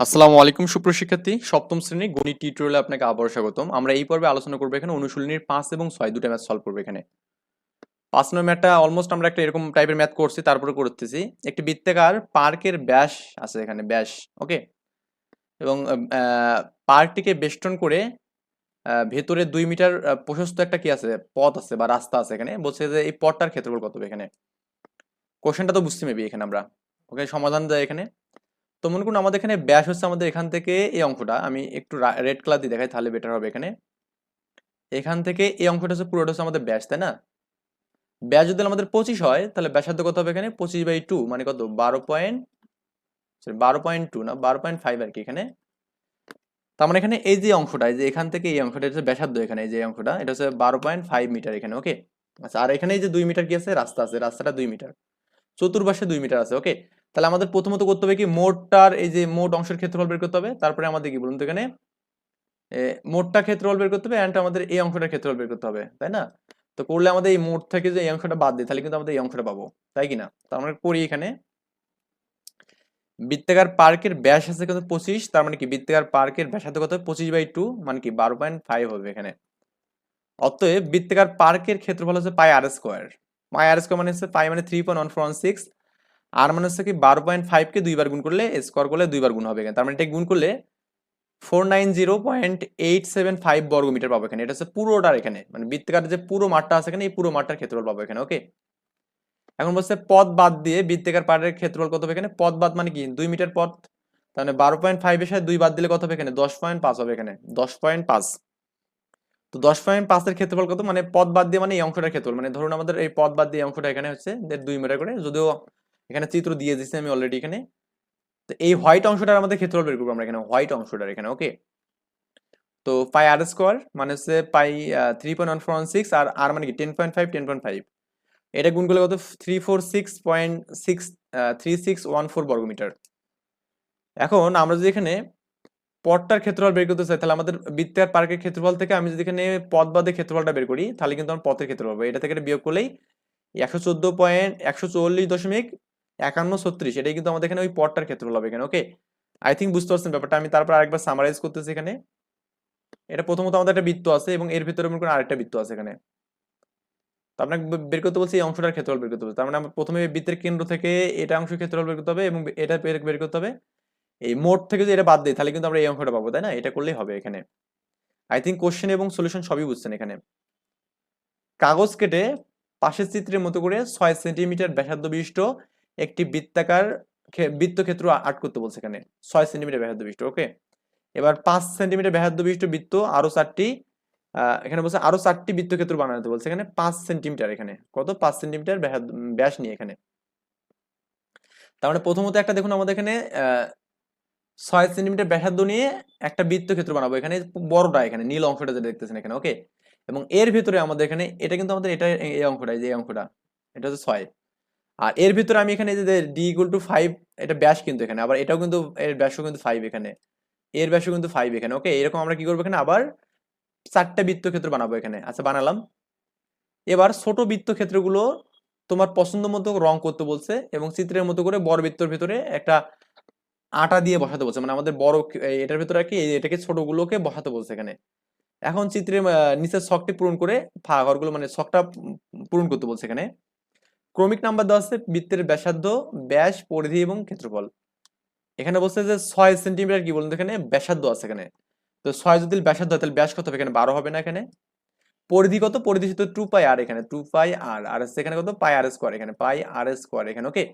আসসালামু আলাইকুম সুপ্রশিক্ষার্থী সপ্তম শ্রেণি গণিত টিউটোরিয়ালে আপনাকে আবারও স্বাগতম। আমরা এই পর্বে আলোচনা করব এখানে অনুশীলনীর পাঁচ এবং ছয় দুটো ম্যাথ সলভ করব এখানে। পাঁচ নম্বর ম্যাথটা অলমোস্ট আমরা একটা এরকম টাইপের ম্যাথ করছি, তারপরে করতেছি। একটি বৃত্তাকার পার্কের ব্যাস আছে এখানে, ব্যাস ওকে এবং পার্কটিকে বেষ্টন করে ভেতরে দুই মিটার প্রশস্ত একটা কি আছে, পথ আছে বা রাস্তা আছে এখানে। বলছে যে এই পথটার ক্ষেত্রফল কত এখানে? কোশ্চেনটা তো বুঝতে মেবি এখানে আমরা। ওকে সমাধান দেয় এখানে। তো মনে করুন আমাদের এখানে ব্যাস হচ্ছে আমাদের এখান থেকে এই অঙ্কটা আমি একটু রেড কালার দিয়ে দেখাই, তাহলে বেটার হবে এখানে। এখান থেকে এই অঙ্কটা হচ্ছে পুরোটা হচ্ছে আমাদের ব্যাস তাই না? ব্যাস যদি আমাদের পঁচিশ হয়, তাহলে ব্যাসার্ধ কত হবে এখানে? পঁচিশ বাই টু মানে কত? বারো পয়েন্ট সরি বারো পয়েন্ট টু না, বারো পয়েন্ট ফাইভ আর কি এখানে। তার মানে এখানে এই যে অংশটা যে এখান থেকে এই অংশটা হচ্ছে ব্যাসার্ধ এখানে, এই যে অংশটা, এটা হচ্ছে বারো পয়েন্ট ফাইভ মিটার এখানে ওকে আচ্ছা আর এখানে এই যে দুই মিটার কি আছে? রাস্তা আছে, রাস্তাটা দুই মিটার চতুর্পাশে দুই মিটার আছে ওকে তাহলে আমাদের প্রথমত করতে হবে কি? মোটটার এই যে মোট অংশের ক্ষেত্রফল বের করতে হবে। তারপরে আমাদের কি বলুন তো এখানে? মোটটা ক্ষেত্রফল বের করতে হবে অ্যান্ড আমাদের এই অংশটার ক্ষেত্রফল বের করতে হবে, তাই না? তো করলে আমাদের এই মোট থেকে যে এই অংশটা বাদ দিই, তাহলে কিন্তু আমাদের এই অংশটা পাবো, তাই কি না তো আমরা করি এখানে। বৃত্তাকার পার্কের ব্যাস আছে কত পঁচিশ, তার মানে কি? বৃত্তাকার পার্কের ব্যাসার্ধ কত পঁচিশ বাই টু মানে কি? বারো পয়েন্ট ফাইভ হবে এখানে। অতএব বৃত্তাকার পার্কের ক্ষেত্রফল হচ্ছে পাই আর স্কোয়ার পাই আর স্কোয়ার মানে হচ্ছে পাই মানে three point one four six আর মানে হচ্ছে কি বারো পয়েন্ট ফাইভকে দুইবার গুণ করলে স্কোয়ার করলে দুইবার গুণ হবে এখানে। তার মানে এটা গুণ করলে four nine zero point eight seven five বর্গ মিটার পাবো এখানে। এটা হচ্ছে পুরোটার এখানে। মানে বৃত্তাকার যে পুরো মাঠটা আছে এখানে, এই পুরো মাঠটার ক্ষেত্রফল পাবো এখানে ওকে এখন বলছে পথ বাদ দিয়ে বৃত্তাকার পাড়ের ক্ষেত্রফল কত হবে এখানে? পথ বাদ মানে কি? দুই মিটার পথ। তাহলে বারো পয়েন্ট ফাইভের সাথে দুই বাদ দিলে কত হবে এখানে? দশ পয়েন্ট পাঁচ হবে এখানে। দশ পয়েন্ট পাঁচ। তো দশ পয়েন্ট পাঁচের ক্ষেত্রফল কত? মানে পদ বাদ দিয়ে মানে এই অংশটার ক্ষেত্রফল। মানে ধরুন আমাদের এই পদ বাদ দিয়ে অংশটা এখানে হচ্ছে দুই মিটার করে। যদিও এখানে চিত্র দিয়ে দিচ্ছি আমি অলরেডি এখানে। তো এই হোয়াইট অংশটার আমাদের ক্ষেত্রফল বের করব আমরা এখানে হোয়াইট অংশটার এখানে ওকে তো পাই আর স্কোয়ার মানে হচ্ছে pi three point one four one six আর আর মানে কি ten point five ten point five এটা গুণ করলে কত? Three four six point six three six one four বর্গমিটার। এখন আমরা যদি এখানে পথটার ক্ষেত্রফল বের করতে চাই, তাহলে আমাদের বৃত্তাকার পার্কের ক্ষেত্রফল থেকে আমি যদি এখানে পথ বাদে ক্ষেত্রফলটা বের করি, তাহলে কিন্তু আমার পথের ক্ষেত্রফল হবে। এটা থেকে বিয়োগ করলেই একশো চোদ্দ পয়েন্ট একশো চল্লিশ দশমিক একান্ন ছত্রিশ, এটাই কিন্তু আমাদের এখানে ওই পথটার ক্ষেত্রফল হবে এখানে ওকে আই থিঙ্ক বুঝতে পারছেন ব্যাপারটা, আমি তারপর আরেকবার সামারাইজ করতেছি এখানে। এটা প্রথমত আমাদের একটা বৃত্ত আছে এবং এর ভিতরে মনে করেন আরেকটা বৃত্ত আছে এখানে। তো আপনাকে বের করতে বলছি এই অংশটার ক্ষেত্রফল বের করতে বলছি। তার মানে আমরা প্রথমে বৃত্তের কেন্দ্র থেকে এটা অংশ ক্ষেত্রফল বের করতে হবে এবং এটা বের করতে হবে। এই মোট থেকে যদি এটা বাদ দিই, তাহলে কিন্তু আমরা এই অংশটা পাবো, তাই না? এটা করলেই হবে এখানে। আই থিঙ্ক কোশ্চেন এবং সলিউশন সবই বুঝছেন এখানে। কাগজ কেটে পাশের চিত্রের মতো করে ছয় সেন্টিমিটার ব্যাসার্ধ বিশিষ্ট একটি বৃত্তাকার বৃত্তক্ষেত্র আর্ট করতে বলছে এখানে। ছয় সেন্টিমিটার ব্যাসার্ধ বিশিষ্ট, ওকে? এবার পাঁচ সেন্টিমিটার ব্যাসার্ধ বিষ্ট বৃত্ত আরও চারটি এখানে বলছে আরও চারটি বৃত্তক্ষেত্র বানাতে বলছে এখানে, পাঁচ সেন্টিমিটার এখানে। কত? পাঁচ সেন্টিমিটার ব্যাস নিয়ে এখানে। তার মানে প্রথমত একটা দেখুন আমাদের এখানে ছয় সেন্টিমিটার ব্যাসার্ধ নিয়ে একটা বৃত্তক্ষেত্র বানাবো। এখানে বড়টা এখানে, নীল অংশটা যেটা দেখতেছেন এখানে, ওকে? এবং এর ভিতরে আমাদের এখানে, এটা কিন্তু আমাদের, এটা এই অংশটা এই এই এটা হচ্ছে ছয়। আর এর ভিতরে আমি এখানে যে ডি ইকুয়াল টু ফাইভ এটা ব্যাস কিন্তু এখানে। আবার এটাও কিন্তু, এর ব্যাসও কিন্তু ফাইভ এখানে। এর ব্যাসও কিন্তু ফাইভ এখানে ওকে এরকম আমরা কি করব এখানে? আবার চারটা বৃত্তক্ষেত্র বানাবো এখানে। আচ্ছা বানালাম। এবার ছোট বৃত্তক্ষেত্রগুলো তোমার পছন্দ মতো রং করতে বলছে এবং চিত্রের মতো করে বড় বৃত্তর ভিতরে একটা আটা দিয়ে বসাতে বলছে। মানে আমাদের বড় এটার ভিতরে আর কি এটাকে ছোটগুলোকে বসাতে বলছে এখানে। এখন চিত্রের নিচের শখটি পূরণ করে ফাঁকা ঘরগুলো মানে শখটা পূরণ করতে বলছে এখানে। ক্রমিক নাম্বার দেওয়া আছে বৃত্তের ব্যাসার্ধ, ব্যাস, পরিধি এবং ক্ষেত্রফল। এখানে বলছে যে ছয় সেন্টিমিটার কি বলুন এখানে? ব্যাসার্ধ আছে এখানে। তো ছয় যদি ব্যাসার্ধ হয়, তাহলে ব্যাস কত হবে এখানে? বারো হবে না এখানে। পরিধি কত? পরিধি শুধু টু পাই আর এখানে টু পাই আর আর এখানে কত? পাই আর স্কোয়ার এখানে পাই আর স্কোয়ার এখানে ওকে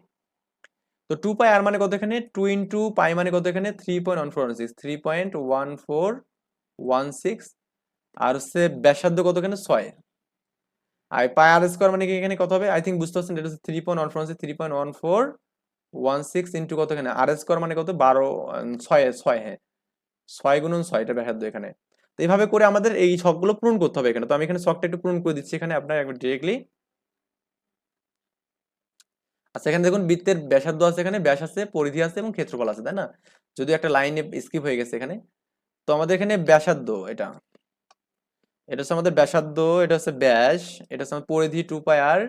তো টু পাই আর মানে কত এখানে? টু ইন্টু পাই মানে কত এখানে? Three point one four one six three point one four one six আর হচ্ছে ব্যাসার্ধ কত এখানে? ছয়। আর পাই আর স্কোয়ার মানে কি এখানে কত হবে? আই থিঙ্ক বুঝতে পারছেন, এটা হচ্ছে three point one four three point one four one six into কত এখানে আর স্কোয়ার মানে কত? বারো ছয় ছয় হ্যাঁ। ছয় গুণন ছয়, এটা ব্যাসার্ধ এখানে। তো এইভাবে করে আমাদের এই ছকগুলো পূরণ করতে হবে এখানে। তো আমি এখানে ছকটা একটু পূরণ করে দিচ্ছি এখানে, আপনার একবার ডিরেক্টলি আচ্ছা এখানে দেখুন, বৃত্তের ব্যাসার্ধ আছে এখানে, ব্যাস আছে, পরিধি আছে এবং ক্ষেত্রফল আছে, তাই না? যদি একটা লাইনে স্কিপ হয়ে গেছে এখানে। তো আমাদের এখানে ব্যাসার্ধ এটা। এটা হচ্ছে আমাদের ব্যাসার্ধ, এটা হচ্ছে ব্যাস, এটা হচ্ছে পরিধি টু পাই আর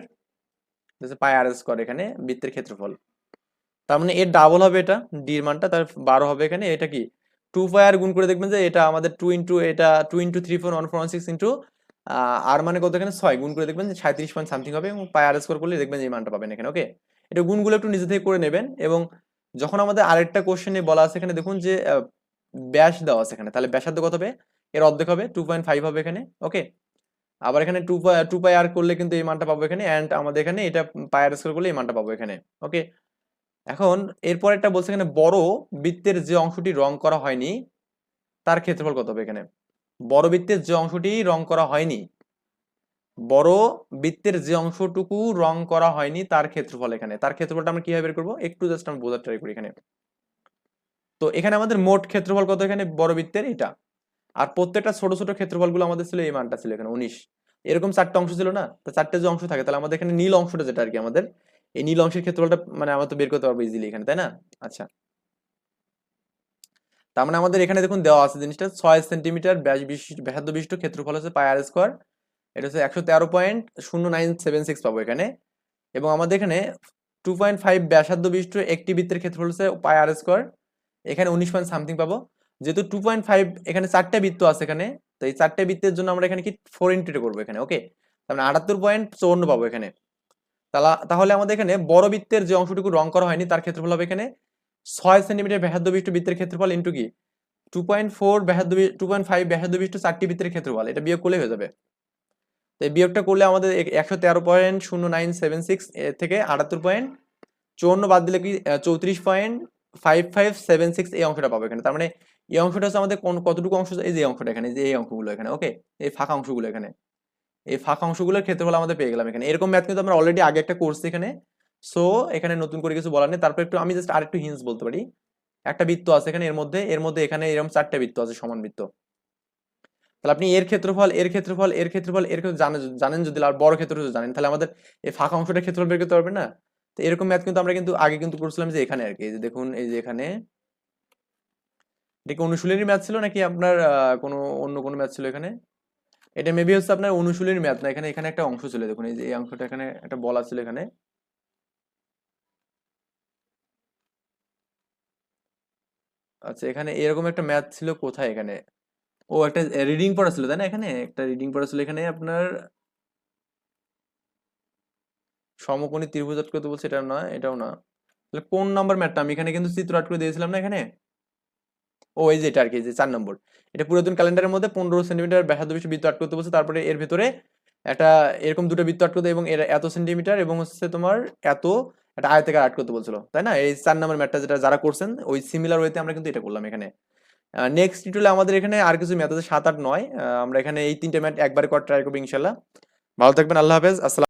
হচ্ছে পাই আর স্কোয়ার এখানে, বৃত্তের ক্ষেত্রফল। তার মানে এর ডাবল হবে এটা ডির মানটা, তার বারো হবে এখানে, এটা কি? টু পাই আর গুণ করে দেখবেন যে এটা আমাদের টু ইন্টু এটা two into three four one four one six into আর মানে কত এখানে? ছয়। গুণ করে দেখবেন যে সাঁত্রিশ পয়েন্ট সামথিং হবে, এবং পাই আর স্কোর করলে দেখবেন যে এই মানটা পাবেন এখানে ওকে এটা গুণগুলো একটু নিজে থেকে করে নেবেন, এবং যখন আমাদের আরেকটা কোশ্চেনে বলা আছে এখানে, দেখুন যে ব্যাস দেওয়া আছে এখানে, তাহলে ব্যাসার্ধ কত হবে? এর অর্ধেক হবে টু পয়েন্ট ফাইভ হবে এখানে ওকে আবার এখানে টু টু পাই আর করলে কিন্তু এই মানটা পাবো এখানে অ্যান্ড আমাদের এখানে এটা পাই আর করলে এই মানটা পাবো এখানে ওকে এখন এরপর একটা বলছে এখানে বড় বৃত্তের যে অংশটি রং করা হয়নি, তার ক্ষেত্রফল কত হবে এখানে? বড় বৃত্তের যে অংশটি রং করা হয়নি, বড় বৃত্তের যে অংশটুকু রং করা হয়নি, তার ক্ষেত্রফল এখানে, তার ক্ষেত্রফলটা আমরা কীভাবে বের করব? একটু জাস্ট আমরা বোঝার ট্রাই করি এখানে। তো এখানে আমাদের মোট ক্ষেত্রফল কত এখানে? বড় বৃত্তের এটা আর প্রত্যেকটা ছোট ছোট ক্ষেত্রফলগুলো আমাদের ছিল এই মানটা ছিল এখানে উনিশ। এরকম চারটে অংশ ছিল না? তো চারটে যে অংশ থাকে, তাহলে আমাদের এখানে নীল অংশটা যেটা আর কি আমাদের, এই নীল অংশের ক্ষেত্রফলটা মানে আমরা তো বের করতে পারব ইজিলি এখানে, তাই না? আচ্ছা। তার মানে আমাদের এখানে দেখুন দেওয়া আছে জিনিসটা, ছয় সেন্টিমিটার ব্যাস বিশিষ্ট বিশিষ্ট ক্ষেত্রফল হচ্ছে পাই আর স্কোয়ার, এটা হচ্ছে একশো তেরো পয়েন্ট শূন্য নাইন সেভেন সিক্স পাবো এখানে। এবং আমাদের এখানে টু পয়েন্ট ফাইভ ব্যাসার্ধ বিশিষ্ট একটি বৃত্তের ক্ষেত্রফল হচ্ছে পাই আর স্কোয়ার, এখানে উনিশ পয়েন্ট সামথিং পাবো। যেহেতু টু পয়েন্ট ফাইভ এখানে চারটে বৃত্ত আছে এখানে, তো এই চারটে বৃত্তের জন্য আমরা এখানে কি ফোর ইন্টু করব এখানে ওকে তার মানে আটাত্তর পয়েন্ট চৌন্ন পাবো এখানে। তাহলে আমাদের এখানে বড় বৃত্তের যে অংশটুকু রং করা হয়নি, তার ক্ষেত্রফল হবে এখানে ছয় সেন্টিমিটার ব্যাসার্ধ বিষ্ট বৃত্তের ক্ষেত্রফল ইন্টু কি? টু পয়েন্ট ফোর ব্যাসার্ধ টু পয়েন্ট ফাইভ ব্যাসার্ধ বিশিষ্ট চারটি বৃত্তের ক্ষেত্রফল, এটা বিয়োগ করলে হয়ে যাবে। তো এই বিয়োগটা করলে আমাদের একশো তেরো পয়েন্ট শূন্য নাইন সেভেন সিক্স থেকে আটাত্তর পয়েন্ট চুয়ান্ন বাদ দিলে কি চৌত্রিশ point five five seven six এই অংশটা পাবো এখানে। তার মানে এই অংশটা হচ্ছে আমাদের কোন, কতটুকু অংশ এই যে অংশটা এখানে যে এই অঙ্কগুলো এখানে ওকে এই ফাঁকা অংশগুলো এখানে। এই ফাঁকা অংশগুলোর ক্ষেত্রফল আমাদের পেয়ে গেলাম এখানে। এরকম ম্যাথ কিন্তু আমরা অলরেডি আগে একটা করছি এখানে। সো এখানে নতুন করে কিছু বলার নেই। তারপর একটু, আমি জাস্ট আরেকটু হিন্স বলতে পারি। একটা বৃত্ত আছে এখানে, এর মধ্যে এর মধ্যে এখানে এরকম চারটা বৃত্ত আছে, সমান বৃত্ত। তাহলে আপনি এর ক্ষেত্রফল এর ক্ষেত্রফল এর ক্ষেত্রফল, এর ক্ষেত্র জানেন জানেন যদি, আর বড় ক্ষেত্রফল জানেন, তাহলে আমাদের এই ফাঁকা অংশটা ক্ষেত্রফল বের করতে পারবেন না? তো এরকম ম্যাথ কিন্তু আমরা কিন্তু আগে কিন্তু করছিলাম যে এখানে আর কি। যে দেখুন, এই যে এখানে এটা কি অনুশীলনী ম্যাথ ছিল নাকি আপনার কোনো অন্য কোনো ম্যাথ ছিল এখানে? এটা মেবি হচ্ছে আপনার অনুশীলনী ম্যাথ না, এখানে এখানে একটা অংশ ছিল, দেখুন এই যে এই অংশটা এখানে একটা বলা ছিল এখানে। আচ্ছা এখানে এরকম একটা ম্যাথ ছিল কোথায় এখানে? ও, একটা রিডিং পড়া ছিল, তাই না এখানে? একটা রিডিং পড়া ছিল এখানে আপনার সমকোণী ত্রিভুজ আট করতে বলছে এটা নয় এটাও না। তাহলে কোন নাম্বার ম্যাথটা আমি এখানে কিন্তু চিত্র আট করে দিয়েছিলাম না এখানে? ও এই যে এটা আর কি যে চার নম্বর। এটা পুরাতন ক্যালেন্ডারের মধ্যে পনেরো সেন্টিমিটার ব্যাসার্ধ বিশিষ্ট বৃত্ত আট করতে বলছে, তারপরে এর ভেতরে একটা এরকম দুটো বৃত্ত আট করতে এবং এর এত সেন্টিমিটার এবং হচ্ছে তোমার এত একটা আয়তাকার আট করতে বলছিল, তাই না? এই চার নম্বর ম্যাথটা যেটা যারা করছেন, ওই সিমিলার ওয়েতে আমরা কিন্তু এটা করলাম এখানে। নেক্সট টিউটোরিয়ালে আমাদের এখানে আর কিছু ম্যাথ আছে, সাত, আট, নয়। আমরা এখানে এই তিনটে ম্যাথ একবারে করার ট্রাই করব ইনশাল্লাহ। ভালো থাকবেন, আল্লাহ হাফেজ, আসসালাম